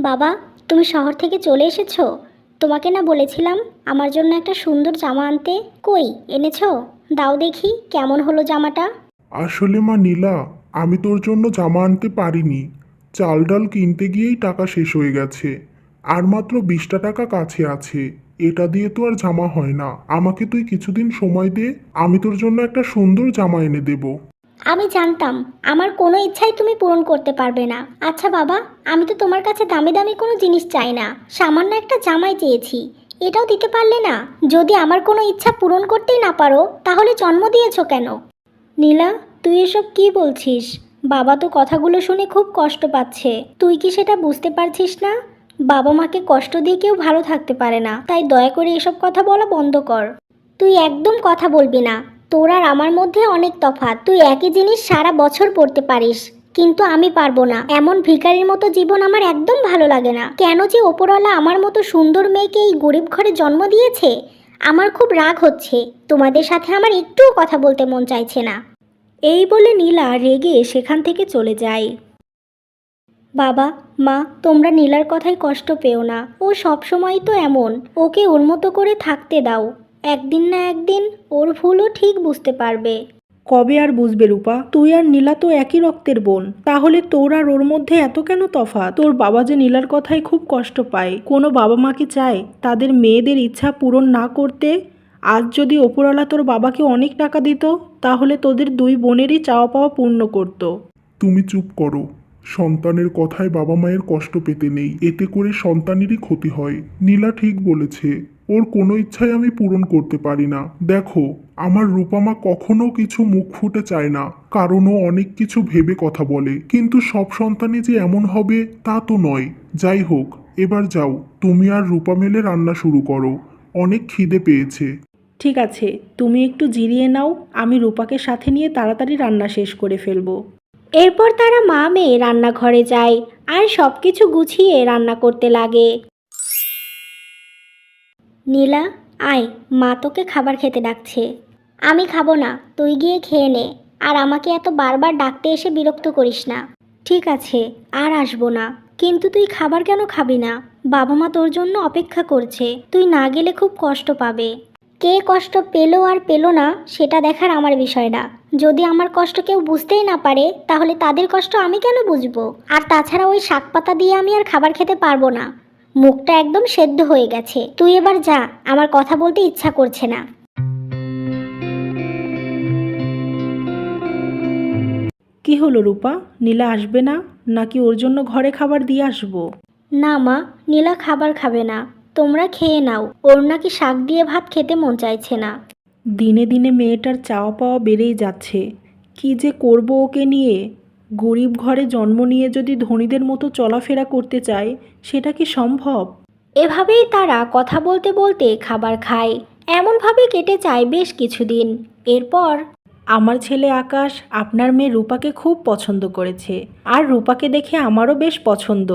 বাবা, তুমি শহর থেকে চলে এসেছ? তোমাকে না বলেছিলাম আমার জন্য একটা সুন্দর জামা আনতে? কই, এনেছো? দাও দেখি, কেমন হলো জামাটা? আসলে মা নীলা, আমি তোর জন্য জামা আনতে পারিনি। চাল ডাল কিনতে গিয়েই টাকা শেষ হয়ে গেছে। আর মাত্র বিশটা টাকা কাছে আছে। এটা দিয়ে তো আর জামা হয় না। আমাকে তুই কিছুদিন সময় দে, আমি তোর জন্য একটা সুন্দর জামা এনে দেব। আমি জানতাম, আমার কোনো ইচ্ছাই তুমি পূরণ করতে পারবে না। আচ্ছা বাবা, আমি তো তোমার কাছে দামি দামি কোনো জিনিস চাই না। সামান্য একটা জামাই চেয়েছি। এটাও দিতে পারলে না? যদি আমার কোনো ইচ্ছা পূরণ করতেই না পারো, তাহলে জন্ম দিয়েছ কেন? নীলা, তুই এসব কি বলছিস? বাবা তো কথাগুলো শুনে খুব কষ্ট পাচ্ছে। তুই কি সেটা বুঝতে পারছিস না? বাবা মাকে কষ্ট দিয়ে কেউ ভালো থাকতে পারে না। তাই দয়া করে এসব কথা বলা বন্ধ কর। তুই একদম কথা বলবি না। তোর আর আমার মধ্যে অনেক তফাৎ। তুই একই জিনিস সারা বছর পড়তে পারিস। কিন্তু আমি পারব না। এমন ভিখারির মতো জীবন আমার একদম ভালো লাগে না। কেন যে ওপরওয়ালা আমার মতো সুন্দর মেয়েকে এই গরিব ঘরে জন্ম দিয়েছে? আমার খুব রাগ হচ্ছে। তোমাদের সাথে আমার একটুও কথা বলতে মন চাইছে না। এই বলে নীলা রেগে সেখান থেকে চলে যায়। বাবা, মা, তোমরা নীলার কথায় কষ্ট পেও না। ও সবসময় তো এমন। ওকে ওর মতো করে থাকতে দাও। একদিন না একদিন ওর ভুলও ঠিক বুঝতে পারবে। কবে আর বুঝবে রূপা? তুই আর নীলা তো একই রক্তের বোন। তাহলে তোর আর ওর মধ্যে এত কেন তফাৎ? তোর বাবা যে নীলার কথায় খুব কষ্ট পায়। কোনো বাবা মা কি চায় তাদের মেয়েদের ইচ্ছা পূরণ না করতে? আজ যদি ওপরওয়ালা তোর বাবাকে অনেক টাকা দিত তাহলে তোদের দুই বোনেরই চাওয়া পাওয়া পূর্ণ করতো। তুমি চুপ করো। সন্তানের কথায় বাবা মায়ের কষ্ট পেতে নেই। এতে করে সন্তানেরই ক্ষতি হয়। নীলা ঠিক বলেছে। ওর কোনো ইচ্ছাই আমি পূরণ করতে পারি না। দেখো আমার রূপামা কখনো কিছু মুখ ফুটে চায় না কারণ ও অনেক কিছু ভেবে কথা বলে। কিন্তু সব সন্তানই যে এমন হবে তা তো নয়। যাই হোক এবার যাও তুমি আর রূপা মেলে রান্না শুরু করো। অনেক খিদে পেয়েছে। ঠিক আছে তুমি একটু জিরিয়ে নাও আমি রূপাকে সাথে নিয়ে তাড়াতাড়ি রান্না শেষ করে ফেলব। এরপর তারা মা মেয়ে রান্নাঘরে যায় আর সব কিছু গুছিয়ে রান্না করতে লাগে। নীলা, আয়, মা তোকে খাবার খেতে ডাকছে। আমি খাব না, তুই গিয়ে খেয়ে নে, আর আমাকে এত বারবার ডাকতে এসে বিরক্ত করিস না। ঠিক আছে, আর আসব না, কিন্তু তুই খাবার কেন খাবি না? বাবা মা তোর জন্য অপেক্ষা করছে, তুই না গেলে খুব কষ্ট পাবে। কে কষ্ট পেল আর পেল না, সেটা দেখার আমার বিষয় না। যদি আমার কষ্ট কেউ বুঝতেই না পারে, তাহলে তাদের কষ্ট আমি কেন বুঝব? আর তাছাড়া ওই শাক পাতা দিয়ে আমি আর খাবার খেতে পারব না। মুখটা একদম সেদ্ধ হয়ে গেছে। তুই এবার যা আমার কথা বলতে ইচ্ছা করছে না। কি হলো রূপা? নীলা আসবে না? নাকি ওর জন্য ঘরে খাবার দিয়ে আসব? না মা নীলা খাবার খাবে না। তোমরা খেয়ে নাও। ওর নাকি শাক দিয়ে ভাত খেতে মন চাইছে না। দিনে দিনে মেয়েটার চাওয়া পাওয়া বেড়েই যাচ্ছে। কি যে করব ওকে নিয়ে? গরিব ঘরে জন্ম নিয়ে যদি ধনীদের মতো চলাফেরা করতে চায় সেটা কি সম্ভব? এভাবেই তারা কথা বলতে বলতে খাবার খায়। এমনভাবে কেটে যায় বেশ কিছুদিন। এরপর আমার ছেলে আকাশ আপনার মেয়ে রূপাকে খুব পছন্দ করেছে। আর রূপাকে দেখে আমারও বেশ পছন্দ।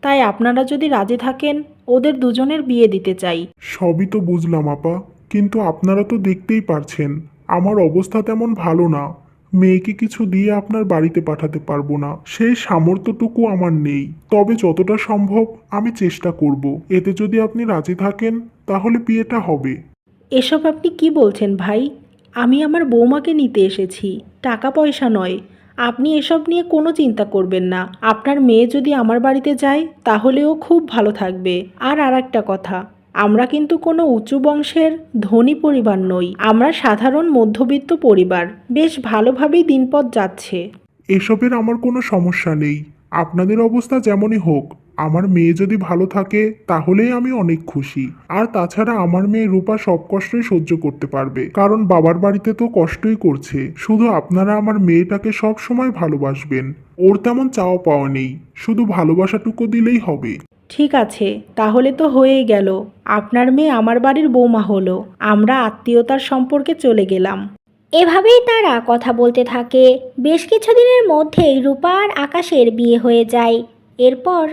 তাই আপনারা যদি রাজি থাকেন ওদের দুজনের বিয়ে দিতে চাই। সবই তো বুঝলাম আপা কিন্তু আপনারা তো দেখতেই পারছেন। আমার অবস্থা তেমন ভালো না। মেয়েকে কিছু দিয়ে আপনার বাড়িতে পাঠাতে পারব না। সেই সামর্থ্যটুকু আমার নেই। তবে যতটা সম্ভব আমি চেষ্টা করব। এতে যদি আপনি রাজি থাকেন, তাহলে বিয়েটা হবে। এসব আপনি কি বলছেন ভাই? আমি আমার বৌমাকে নিতে এসেছি। টাকা পয়সা নয়। আপনি এসব নিয়ে কোনো চিন্তা করবেন না। আপনার মেয়ে যদি আমার বাড়িতে যায় তাহলেও খুব ভালো থাকবে। আর আর একটা কথা আমরা কিন্তু কোনো উঁচু বংশের ধনী পরিবার নই, আমরা সাধারণ মধ্যবিত্ত পরিবার। বেশ ভালোভাবেই দিনপথ যাচ্ছে। এসবের আমার কোনো সমস্যা নেই। আপনাদের অবস্থা যেমনই হোক, আমার মেয়ে যদি ভালো থাকে, তাহলেই আমি অনেক খুশি। আর তাছাড়া আমার মেয়ে রূপা সব কষ্টই সহ্য করতে পারবে। কারণ বাবার বাড়িতে তো কষ্টই করছে। শুধু আপনারা আমার মেয়েটাকে সব সময় ভালোবাসবেন। ওর তেমন চাওয়া পাওয়া নেই। শুধু ভালোবাসাটুকু দিলেই হবে। ঠিক আছে তাহলে তো হয়েই গেল। আপনার মেয়ে আমার বাড়ির বৌমা হলো। আমরা আত্মীয়তার সম্পর্কে চলে গেলাম। এভাবেই তারা কথা বলতে থাকে। বেশ কিছুদিনের মধ্যেই রূপা আর আকাশের বিয়ে হয়ে যায়। এরপর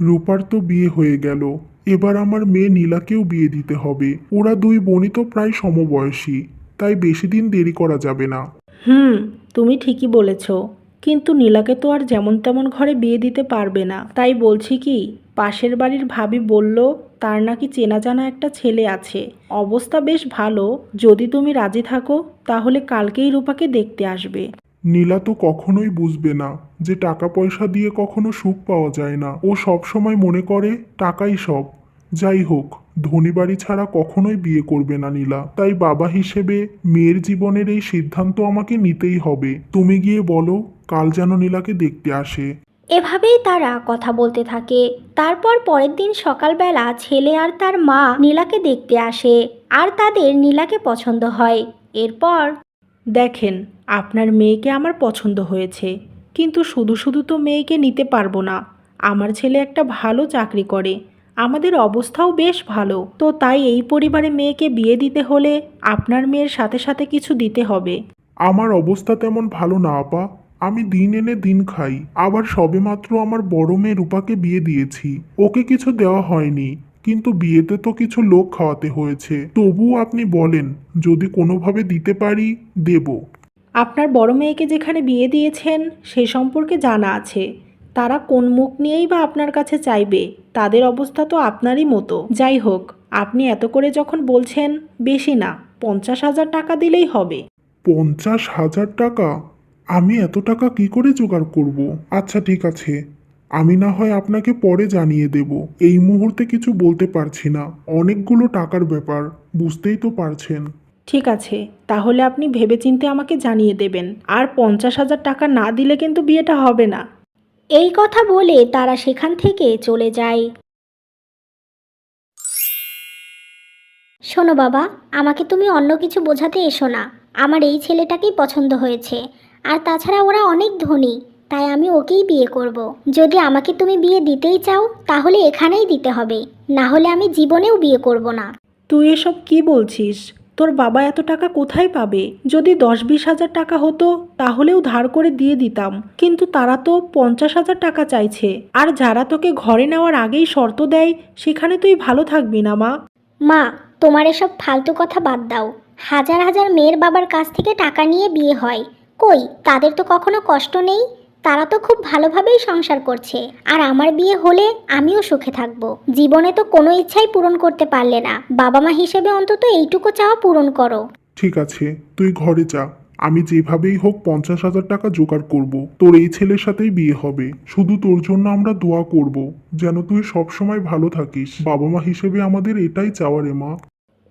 রূপার তো বিয়ে হয়ে গেল। এবার আমার মেয়ে নীলাকেও বিয়ে দিতে হবে। ওরা দুই বোনই তো প্রায় সমবয়সী। তাই বেশি দিন দেরি করা যাবে না। হুম তুমি ঠিকই বলেছ। কিন্তু নীলাকে তো আর যেমন তেমন ঘরে বিয়ে দিতে পারবে না। তাই বলছি কি, পাশের বাড়ির ভাবি বলল, তার নাকি চেনা জানা একটা ছেলে আছে। অবস্থা বেশ ভালো। যদি তুমি রাজি থাকো, তাহলে কালকেই রূপাকে দেখতে আসবে। নীলা তো কখনোই বুঝবে না যে টাকা পয়সা দিয়ে কখনো সুখ পাওয়া যায় না। ও সব সময় মনে করে, টাকাই সব। যাই হোক ধনী বাড়ি ছাড়া কখনোই বিয়ে করবে না নীলা। তাই বাবা হিসেবে মেয়ের জীবনের এই সিদ্ধান্ত আমাকে নিতেই হবে। তুমি গিয়ে বলো কাল যেন নীলাকে দেখতে আসে। এভাবেই তারা কথা বলতে থাকে। তারপর পরের দিন সকালবেলা ছেলে আর তার মা নীলাকে দেখতে আসে আর তাদের নীলাকে পছন্দ হয়। এরপর দেখেন আপনার মেয়েকে আমার পছন্দ হয়েছে কিন্তু শুধু শুধু তো মেয়েকে নিতে পারব না। আমার ছেলে একটা ভালো চাকরি করে। আমাদের অবস্থাও বেশ ভালো। তো তাই এই পরিবারে মেয়েকে বিয়ে দিতে হলে আপনার মেয়ের সাথে সাথে কিছু দিতে হবে। আমার অবস্থা তেমন ভালো না আপা। আমি দিন এনে দিন খাই। আবার সবেমাত্র আমার বড় মেয়ে রূপাকে বিয়ে দিয়েছি। ওকে কিছু দেওয়া হয়নি। কিন্তু বিয়েতে তো কিছু লোক খাওয়াতে হয়েছে। তবুও আপনি বলেন যদি কোনোভাবে দিতে পারি দেব। আপনার বড় মেয়েকে যেখানে বিয়ে দিয়েছেন সে সম্পর্কে জানা আছে। তারা কোন মুখ নিয়েই বা আপনার কাছে চাইবে? তাদের অবস্থা তো আপনারই মতো। যাই হোক আপনি এত করে যখন বলছেন বেশি না পঞ্চাশ হাজার টাকা দিলেই হবে। পঞ্চাশ হাজার টাকা? আমি এত টাকা কি করে জোগাড় করব? আচ্ছা ঠিক আছে। আমি না হয় আপনাকে পরে জানিয়ে দেব। এই মুহূর্তে কিছু বলতে পারছি না। অনেকগুলো টাকার ব্যাপার বুঝতেই তো পারছেন। ঠিক আছে তাহলে আপনি ভেবেচিন্তে আমাকে জানিয়ে দেবেন। আর পঞ্চাশ হাজার টাকা না দিলে কিন্তু বিয়েটা হবে না। এই কথা বলে তারা সেখান থেকে চলে যায়। শোনো বাবা, আমাকে তুমি অন্য কিছু বোঝাতে এসো না। আমার এই ছেলেটাকেই পছন্দ হয়েছে। আর তাছাড়া ওরা অনেক ধনী, তাই আমি ওকেই বিয়ে করব। যদি আমাকে তুমি বিয়ে দিতেই চাও, তাহলে এখানেই দিতে হবে। না হলে আমি জীবনেও বিয়ে করব না। তুই এসব কি বলছিস? তোর বাবা এত টাকা কোথায় পাবে? যদি দশ বিশ হাজার টাকা হতো, তাহলেও ধার করে দিয়ে দিতাম। কিন্তু তারা তো পঞ্চাশ হাজার টাকা চাইছে। আর যারা তোকে ঘরে নেওয়ার আগেই শর্ত দেয়, সেখানে তুই ভালো থাকবি না, মা। মা, তোমার এসব ফালতু কথা বাদ দাও। হাজার হাজার মেয়ের বাবার কাছ থেকে টাকা নিয়ে বিয়ে হয়। কই, তাদের তো কখনো কষ্ট নেই? তারা তো খুব ভালোভাবেই সংসার করছে। আর আমার বিয়ে হলে আমিও সুখে থাকব। জীবনে তো কোনো ইচ্ছাই পূরণ করতে পারলে না। বাবা মা হিসেবে অন্তত এইটুকু চাওয়া পূরণ করো। ঠিক আছে, তুই ঘরে যা। আমি যেভাবেই হোক পঞ্চাশ হাজার টাকা জোগাড় করব। তোর এই ছেলের সাথেই বিয়ে হবে। শুধু তোর জন্য আমরা দোয়া করব। যেন তুই সবসময় ভালো থাকিস। বাবা মা হিসেবে আমাদের এটাই চাওয়া রে মা।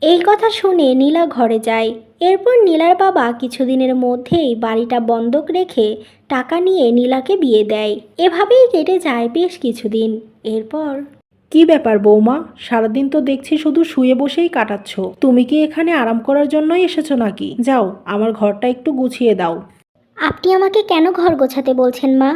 এই কথা শুনে নীলা ঘরে যায়। এরপর নীলার বাবা কিছুদিনের মধ্যেই বাড়িটা বন্ধক রেখে টাকা নিয়ে নীলাকে বিয়ে দেয়। এভাবেই কেটে যায় বেশ কিছুদিন। এরপর কি ব্যাপার বৌমা? সারাদিন তো দেখছি শুধু শুয়ে বসেই কাটাচ্ছ। তুমি কি এখানে আরাম করার জন্যই এসেছ নাকি? যাও আমার ঘরটা একটু গুছিয়ে দাও। আপনি আমাকে কেন ঘর গোছাতে বলছেন মা?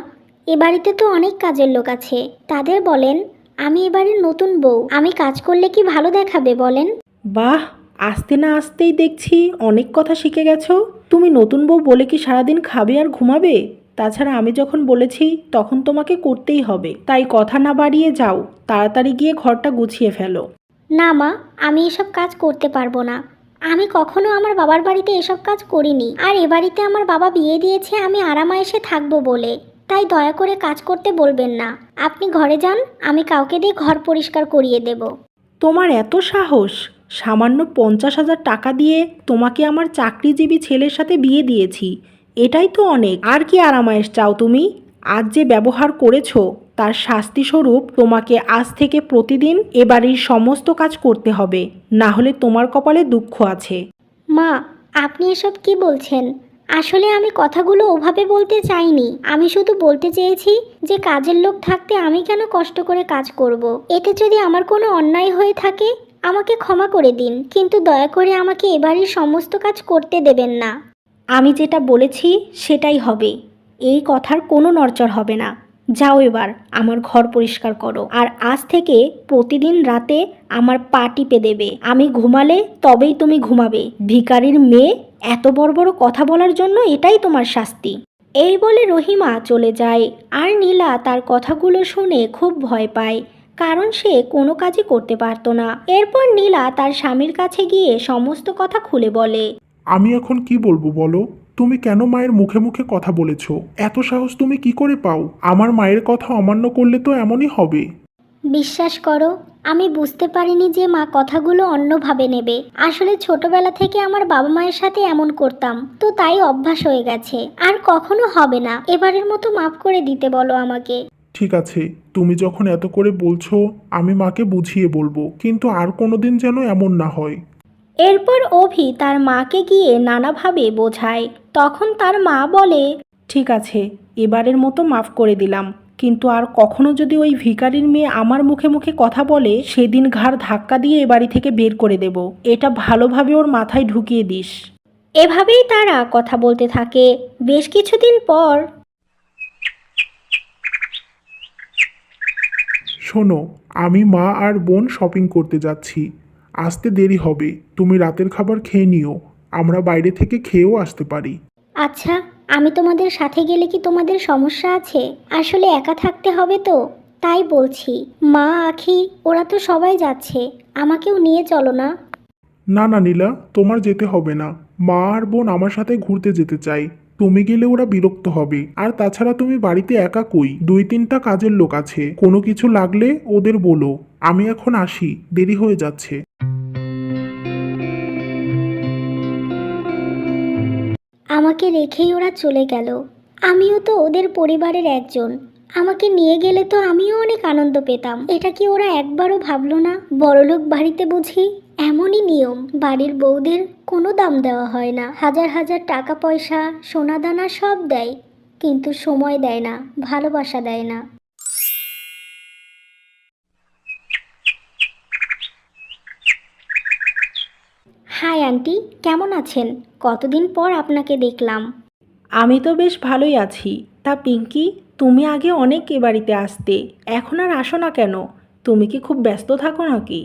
এ বাড়িতে তো অনেক কাজের লোক আছে। তাদের বলেন আমি এবারে নতুন বউ। আমি কাজ করলে কি ভালো দেখাবে বলেন? বাহ আসতে না আসতেই দেখছি অনেক কথা শিখে গেছো। তুমি নতুন বউ বলে কি সারাদিন খাবে আর ঘুমাবে? তাছাড়া আমি যখন বলেছি তখন তোমাকে করতেই হবে। তাই কথা না বাড়িয়ে যাও তাড়াতাড়ি গিয়ে ঘরটা গুছিয়ে ফেলো। না মা আমি এসব কাজ করতে পারব না। আমি কখনো আমার বাবার বাড়িতে এসব কাজ করিনি। আর এ বাড়িতে আমার বাবা বিয়ে দিয়েছে আমি আরামায়েসে থাকব বলে। তাই দয়া করে কাজ করতে বলবেন না। আপনি ঘরে যান আমি কাউকে দিয়ে ঘর পরিষ্কার করিয়ে দেব। তোমার এত সাহস সামান্য পঞ্চাশ হাজার টাকা দিয়ে তোমাকে আমার চাকরিজীবী ছেলের সাথে বিয়ে দিয়েছি। এটাই তো অনেক। আর কি আরামায়েশ চাও তুমি? আজ যে ব্যবহার করেছ, তার শাস্তিস্বরূপ তোমাকে আজ থেকে প্রতিদিন এ বাড়ির সমস্ত কাজ করতে হবে। না হলে তোমার কপালে দুঃখ আছে। মা, আপনি এসব কি বলছেন? আসলে আমি কথাগুলো ওভাবে বলতে চাইনি। আমি শুধু বলতে চেয়েছি যে কাজের লোক থাকতে আমি কেন কষ্ট করে কাজ করব। এতে যদি আমার কোনো অন্যায় হয়ে থাকে আমাকে ক্ষমা করে দিন, কিন্তু দয়া করে আমাকে এবারের সমস্ত কাজ করতে দেবেন না। আমি যেটা বলেছি, সেটাই হবে। এই কথার কোনো নড়চড় হবে না। যাও এবার, আমার ঘর পরিষ্কার করো। আর আজ থেকে প্রতিদিন রাতে আমার পা টিপে দেবে। আমি ঘুমালে তবেই তুমি ঘুমাবে। ভিকারির মেয়ে, এত বড় বড় কথা বলার জন্য এটাই তোমার শাস্তি। এই বলে রহিমা চলে যায়। আর নীলা তার কথাগুলো শুনে খুব ভয় পায়। কারণ সে কোনো কাজই করতে পারতো না। এরপর নীলা তার স্বামীর কাছে গিয়ে সমস্ত কথা খুলে বলে। আমি এখন কি বলব বলো? তুমি কেন মায়ের মুখে মুখে কথা বলেছ? এত সাহস তুমি কি করে পাও? আমার মায়ের কথা অমান্য করলে তো এমনই হবে। বিশ্বাস করো আমি বুঝতে পারিনি যে মা কথাগুলো অন্যভাবে নেবে। আসলে ছোটবেলা থেকে আমার বাবা মায়ের সাথে এমন করতাম তো তাই অভ্যাস হয়ে গেছে। আর কখনো হবে না। এবারের মতো মাফ করে দিতে বলো আমাকে। ঠিক আছে তুমি যখন এত করে বলছো আমি মাকে বুঝিয়ে বলব কিন্তু আর কোনোদিন যেন এমন না হয়। এরপর অভি তার মাকে গিয়ে নানাভাবে বোঝায়। তখন তার মা বলে ঠিক আছে এবারের মতো মাফ করে দিলাম কিন্তু আর কখনো যদি ওই ভিখারির মেয়ে আমার মুখে মুখে কথা বলে সেদিন ঘাড় ধাক্কা দিয়ে এ বাড়ি থেকে বের করে দেব। এটা ভালোভাবে ওর মাথায় ঢুকিয়ে দিস। এভাবেই তারা কথা বলতে থাকে। বেশ কিছুদিন পর শোনো আমি মা আর বোন শপিং করতে যাচ্ছি। আসতে দেরি হবে তুমি রাতের খাবার খেয়ে নিও আমরা বাইরে থেকে খেয়েও আসতে পারি। আচ্ছা আমি তোমাদের সাথে গেলে কি তোমাদের সমস্যা আছে? আসলে একা থাকতে হবে তো তাই বলছি। মা আখি ওরা তো সবাই যাচ্ছে আমাকেও নিয়ে চলো না। না না নীলা তোমার যেতে হবে না। মা আর বোন আমার সাথে ঘুরতে যেতে চাই তুমি গেলে ওরা বিরক্ত হবে। আর তাছাড়া তুমি বাড়িতে একা কই? দুই তিনটা কাজের লোক আছে। কোনো কিছু লাগলে ওদের বলো। আমি এখন আসি। দেরি হয়ে যাচ্ছে। আমাকে রেখেই ওরা চলে গেল। আমিও তো ওদের পরিবারের একজন। আমাকে নিয়ে গেলে তো আমিও অনেক আনন্দ পেতাম। এটা কি ওরা একবারও ভাবলো না? বড়লোক বাড়িতে বুঝি? এমনই নিয়ম, বাড়ির বউদের কোনো দাম দেওয়া হয় না। হাজার হাজার টাকা পয়সা সোনা দানা সব দেয়, কিন্তু সময় দেয় না, ভালোবাসা দেয় না। হাই, আন্টি, কেমন আছেন? কতদিন পর আপনাকে দেখলাম। আমি তো বেশ ভালোই আছি। তা পিঙ্কি, তুমি আগে অনেক এ বাড়িতে আসতে, এখন আর আসো না কেন? তুমি কি খুব ব্যস্ত থাকো নাকি?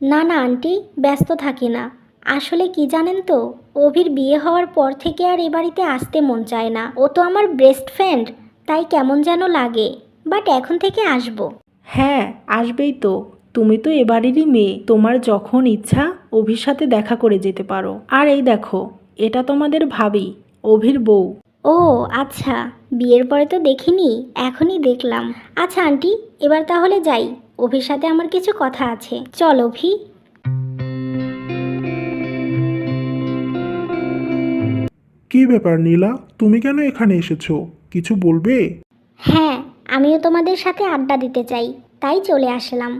না না আন্টি ব্যস্ত থাকি না। আসলে কি জানেন তো অভির বিয়ে হওয়ার পর থেকে আর এ বাড়িতে আসতে মন চায় না। ও তো আমার বেস্ট ফ্রেন্ড তাই কেমন যেন লাগে। বাট এখন থেকে আসব। হ্যাঁ আসবেই তো। তুমি তো এবারেরই মেয়ে। তোমার যখন ইচ্ছা অভির সাথে দেখা করে যেতে পারো। আর এই দেখো এটা তোমাদের ভাবি অভির বউ। ও আচ্ছা। বিয়ের পরে তো দেখিনি এখনই দেখলাম। আচ্ছা আন্টি এবার তাহলে যাই। অভির সাথে আমার কিছু কথা আছে। চল অভি। কি ব্যাপার নীলা? তুমি কেন এখানে এসেছ? কিছু বলবে? হ্যাঁ আমিও তোমাদের সাথে আড্ডা দিতে চাই। তাই চলে আসলাম।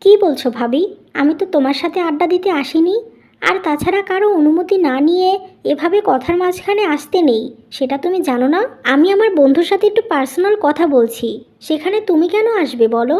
কি বলছো ভাবি? আমি তো তোমার সাথে আড্ডা দিতে আসিনি। আর তাছাড়া কারও অনুমতি না নিয়ে এভাবে কথার মাঝখানে আসতে নেই। সেটা তুমি জানো না? আমি আমার বন্ধুর সাথে একটু পার্সোনাল কথা বলছি। সেখানে তুমি কেন আসবে বলো?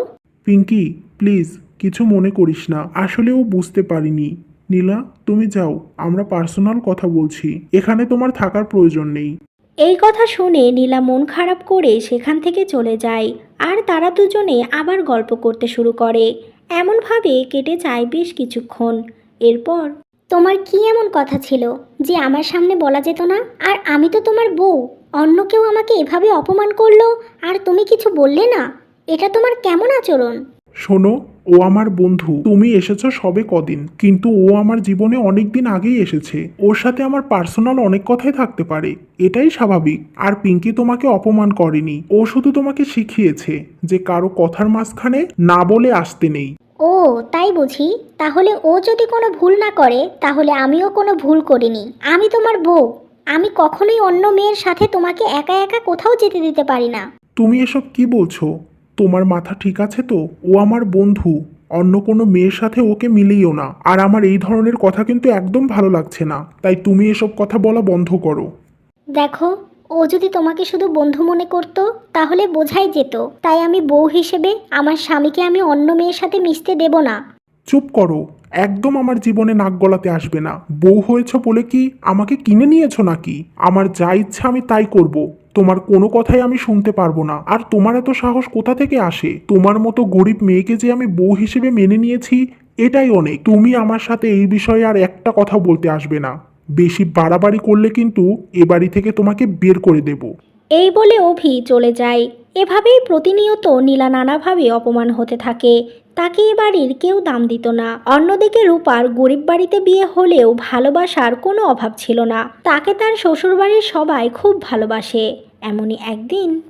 পিঙ্কি প্লিজ কিছু মনে করিস না। আসলে ও বুঝতে পারিনি। নীলা তুমি যাও আমরা পার্সোনাল কথা বলছি। এখানে তোমার থাকার প্রয়োজন নেই। এই কথা শুনে নীলা মন খারাপ করে সেখান থেকে চলে যায় আর তারা দুজনে আবার গল্প করতে শুরু করে। এমনভাবে কেটে যায় বেশ কিছুক্ষণ। এরপর তোমার কি এমন কথা ছিল যে আমার সামনে বলা যেত না? আর আমি তো তোমার বউ অন্য কেউ আমাকে এভাবে অপমান করল? আর তুমি কিছু বললে না? এটা তোমার কেমন আচরণ? শোনো ও আমার বন্ধু। তুমি এসেছ সবে কদিন কিন্তু ও আমার জীবনে অনেক দিন আগেই এসেছে। ওর সাথে আমার পার্সোনাল অনেক কথাই থাকতে পারে এটাই স্বাভাবিক। আর পিঙ্কি তোমাকে অপমান করেনি। ও শুধু তোমাকে শিখিয়েছে যে কারও কথার মাঝখানে না বলে আসতে নেই। ও তাই বুঝি? তাহলে ও যদি কোনো ভুল না করে তাহলে আমিও কোনো ভুল করিনি। আমি তোমার বউ। আমি কখনোই অন্য মেয়ের সাথে তোমাকে একা একা কোথাও যেতে দিতে পারি না। তুমি এসব কি বলছো? তোমার মাথা ঠিক আছে তো? ও আমার বন্ধু। অন্য কোনো মেয়ের সাথে ওকে মিলিও না। আর আমার এই ধরনের কথা কিন্তু একদম ভালো লাগছে না। তাই তুমি এসব কথা বলা বন্ধ করো। দেখো ও যদি তোমাকে শুধু বন্ধু মনে করতো তাহলে বোঝাই যেত। তাই আমি বউ হিসেবে আমার স্বামীকে আমি অন্য মেয়ের সাথে মিশতে দেব না। চুপ করো। একদম আমার জীবনে নাক গলাতে আসবে না। বউ হয়েছ বলে কি আমাকে কিনে নিয়েছো নাকি? আমার যা ইচ্ছা আমি তাই করব। তোমার কোনো কথাই আমি শুনতে পারব না। আর তোমার এত সাহস কোথা থেকে আসে? তোমার মতো গরিব মেয়েকে যে আমি বউ হিসেবে মেনে নিয়েছি, এটাই অনেক। তুমি আমার সাথে এই বিষয়ে আর একটা কথা বলতে আসবে না। বেশি বাড়াবাড়ি করলে কিন্তু এ বাড়ি থেকে তোমাকে বের করে দেব। এই বলে অভি চলে যায়। এভাবেই প্রতিনিয়ত নীলা নানাভাবে অপমান হতে থাকে। তাকে এ বাড়ির কেউ দাম দিত না। অন্যদিকে রূপার গরিব বাড়িতে বিয়ে হলেও ভালোবাসার কোনো অভাব ছিল না। তাকে তার শ্বশুরবাড়ির সবাই খুব ভালোবাসে। এমনই একদিন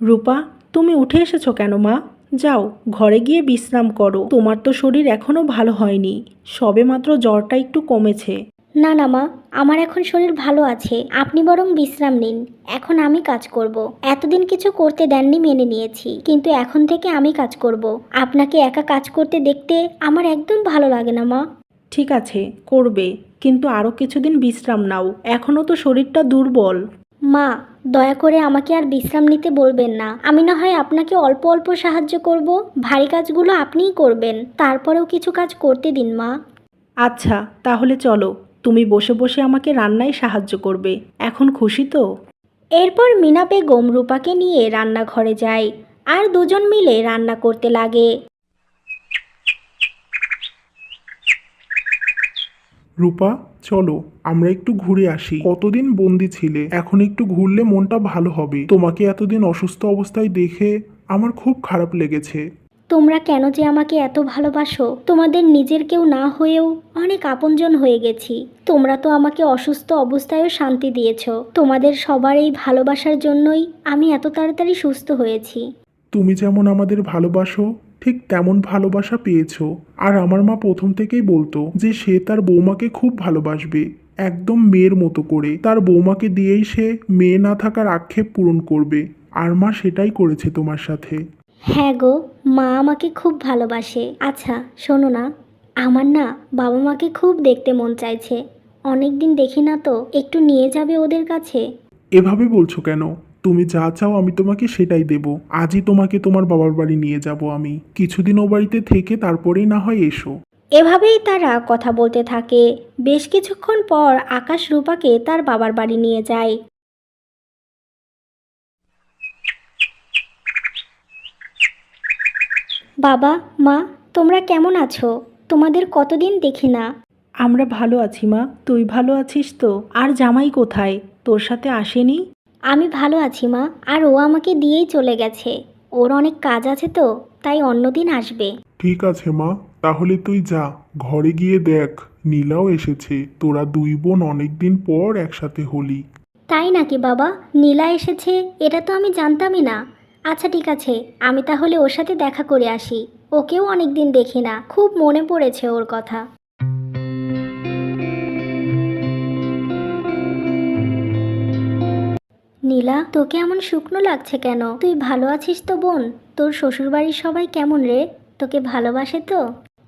রূপা, তুমি উঠে এসেছ কেন মা? যাও, ঘরে গিয়ে বিশ্রাম করো। তোমার তো শরীর এখনও ভালো হয়নি। সবে মাত্র জ্বরটা একটু কমেছে। না না মা আমার এখন শরীর ভালো আছে। আপনি বরং বিশ্রাম নিন। এখন আমি কাজ করব। এতদিন কিছু করতে দেননি মেনে নিয়েছি। কিন্তু এখন থেকে আমি কাজ করব। আপনাকে একা কাজ করতে দেখতে আমার একদম ভালো লাগে না মা। ঠিক আছে করবে। কিন্তু আরও কিছুদিন বিশ্রাম নাও। এখনও তো শরীরটা দুর্বল। মা দয়া করে আমাকে আর বিশ্রাম নিতে বলবেন না। আমি না হয় আপনাকে অল্প অল্প সাহায্য করব। ভারী কাজগুলো আপনিই করবেন। তারপরেও কিছু কাজ করতে দিন মা। আচ্ছা তাহলে চলো। তুমি বসে বসে আমাকে রান্নায় সাহায্য করবে। এখন খুশি তো? এরপর মিনা বেগম রূপাকে নিয়ে রান্নাঘরে যায়। আর দুজন মিলে রান্না করতে লাগে। রূপা চলো আমরা একটু ঘুরে আসি। কতদিন বন্দি ছিলে? এখন একটু ঘুরলে মনটা ভালো হবে। তোমাকে এতদিন অসুস্থ অবস্থায় দেখে আমার খুব খারাপ লেগেছে। তোমরা কেন যে আমাকে এত ভালোবাসো? তোমাদের নিজের কেউ না হয়েও অনেক আপনজন হয়ে গেছি। তোমরা তো আমাকে অসুস্থ অবস্থায়ও শান্তি দিয়েছ। তোমাদের সবার এই ভালোবাসার জন্যই আমি এত তাড়াতাড়ি সুস্থ হয়েছি। তুমি যেমন আমাদের ভালোবাসো, ঠিক তেমন ভালোবাসা পেয়েছ। আর আমার মা প্রথম থেকেই বলতো যে সে তার বৌমাকে খুব ভালোবাসবে, একদম মেয়ের মতো করে। তার বৌমাকে দিয়েই সে মেয়ে না থাকার আক্ষেপ পূরণ করবে। আর মা সেটাই করেছে তোমার সাথে। হ্যাঁ গো মা আমাকে খুব ভালোবাসে। আচ্ছা শোনো না আমার না বাবা মাকে খুব দেখতে মন চাইছে। অনেক দিন দেখি না তো একটু নিয়ে যাবে ওদের কাছে? এভাবে বলছো কেন? তুমি যা চাও আমি তোমাকে সেটাই দেব। আজই তোমাকে তোমার বাবার বাড়ি নিয়ে যাব আমি। কিছুদিন ও বাড়িতে থেকে তারপরেই না হয় এসো। এভাবেই তারা কথা বলতে থাকে। বেশ কিছুক্ষণ পর আকাশ রূপাকে তার বাবার বাড়ি নিয়ে যায়। বাবা মা তোমরা কেমন আছো? তোমাদের কতদিন দেখি না। আমরা ভালো আছি মা। তুই ভালো আছিস তো? আর জামাই কোথায়? তোর সাথে আসেনি? আমি ভালো আছি মা। আর ও আমাকে দিয়েই চলে গেছে। ওর অনেক কাজ আছে তো তাই অন্যদিন আসবে। ঠিক আছে মা। তাহলে তুই যা ঘরে গিয়ে দেখ। নীলাও এসেছে। তোরা দুই বোন অনেকদিন পর একসাথে হলি। তাই নাকি বাবা? নীলা এসেছে এটা তো আমি জানতামই না। আচ্ছা ঠিক আছে। আমি তাহলে ওর সাথে দেখা করে আসি। ওকেও অনেক দিন দেখি না। খুব মনে পড়েছে ওর কথা। নীলা, তোকে এমন শুকনো লাগছে কেন? তুই ভালো আছিস তো বোন? তোর শ্বশুরবাড়ির সবাই কেমন রে? তোকে ভালোবাসে তো?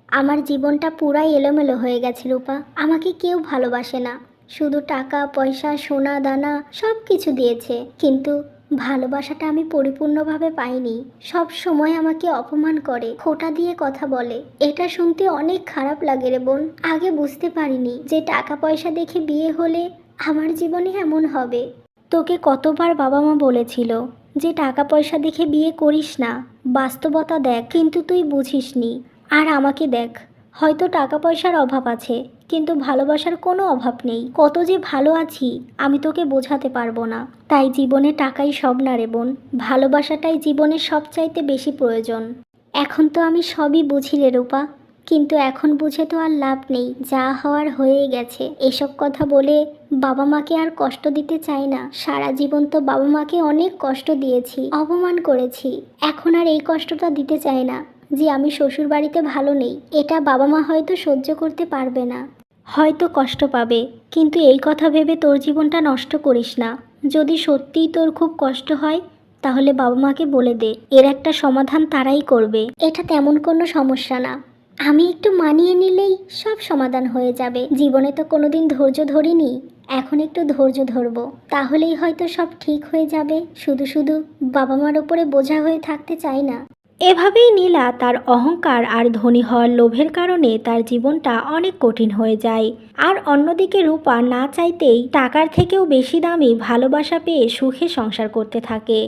আমার জীবনটা পুরাই এলোমেলো হয়ে গেছে, রূপা। আমাকে কেউ ভালোবাসে না। শুধু টাকা, পয়সা, সোনা, দানা সব কিছু দিয়েছে। কিন্তু ভালোবাসাটা আমি পরিপূর্ণভাবে পাইনি। সব সময় আমাকে অপমান করে, খোটা দিয়ে কথা বলে। এটা শুনতে অনেক খারাপ লাগে রে বোন। আগে বুঝতে পারিনি যে টাকা পয়সা দেখে বিয়ে হলে আমার জীবনে এমন হবে। তোকে কতবার বাবা মা বলেছিল যে টাকা পয়সা দেখে বিয়ে করিস না। বাস্তবতা দেখ। কিন্তু তুই বুঝিসনি। আর আমাকে দেখ। হয়তো টাকা পয়সার অভাব আছে। কিন্তু ভালোবাসার কোনো অভাব নেই। কত যে ভালো আছি, আমি তোকে বোঝাতে পারব না। তাই জীবনে টাকাই সব না রে বোন। ভালোবাসাটাই জীবনের সবচাইতে বেশি প্রয়োজন। এখন তো আমি সবই বুঝি রে রূপা। কিন্তু এখন বুঝে তো আর লাভ নেই, যা হওয়ার হয়েই গেছে। এসব কথা বলে বাবা মাকে আর কষ্ট দিতে চাই না। সারা জীবন তো বাবা মাকে অনেক কষ্ট দিয়েছি, অপমান করেছি। এখন আর এই কষ্টটা দিতে চাই না। যে আমি শ্বশুর বাড়িতে ভালো নেই, এটা বাবা মা হয়তো সহ্য করতে পারবে না। হয়তো কষ্ট পাবে, কিন্তু এই কথা ভেবে তোর জীবনটা নষ্ট করিস না। যদি সত্যিই তোর খুব কষ্ট হয়, তাহলে বাবা মাকে বলে দে, এর একটা সমাধান তারাই করবে। এটা তেমন কোনো সমস্যা না। আমি একটু মানিয়ে নিলেই সব সমাধান হয়ে যাবে। জীবনে তো কোনোদিন ধৈর্য ধরিনি, এখন একটু ধৈর্য ধরবো। তাহলেই হয়তো সব ঠিক হয়ে যাবে। শুধু শুধু বাবা মার ওপরে বোঝা হয়ে থাকতে চাই না। এভাবেই নীলা তার অহংকার আর ধনী হওয়ার লোভের কারণে তার জীবনটা অনেক কঠিন হয়ে যায়। আর অন্যদিকে রূপা না চাইতেই টাকার থেকেও বেশি দামি ভালোবাসা পেয়ে সুখে সংসার করতে থাকে।